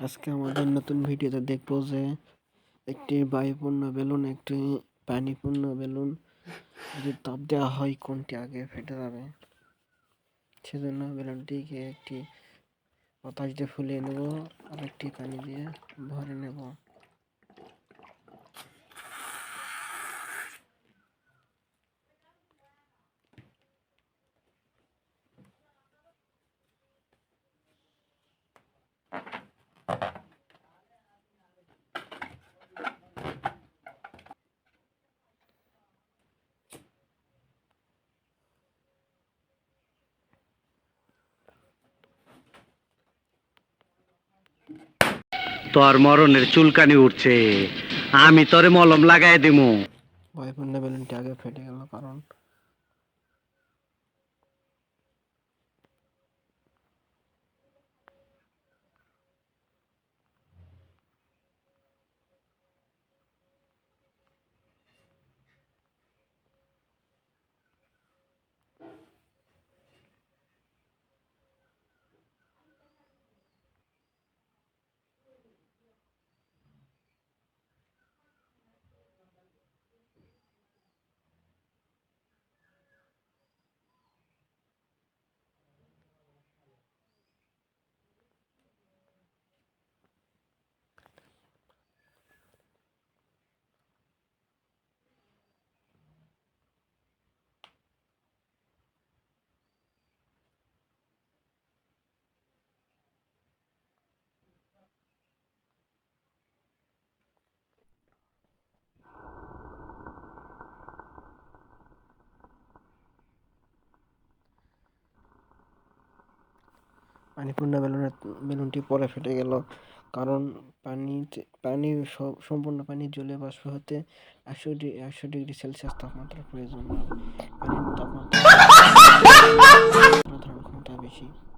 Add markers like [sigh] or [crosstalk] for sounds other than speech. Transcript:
আজকে আমাদের নতুন ভিডিওতে দেখব যে একটি বায়ুপূর্ণ বেলুন, একটি পানিপূর্ণ বেলুন যদি তাপ দেওয়া হয় কোনটি আগে ফেটে যাবে? সেজন্য বেলুনটিকে একটি পাতা দিয়ে ফুলিয়ে নেব আর একটি পানি দিয়ে ভরে নেব তোর মরণের চুলকানি উঠছে। আমি তোরে মলম লাগাই দিমু। আগে ফেটে গেল কারণ পানিপূর্ণ বেলুনের বেলুনটি পরে ফেটে গেল। কারণ পানিতে পানি সম্পূর্ণ পানি জলে বাষ্প হতে একশো একশো ডিগ্রি সেলসিয়াস তাপমাত্রার প্রয়োজন পানির তাপমাত্রা [laughs] ধারণ ক্ষমতা বেশি।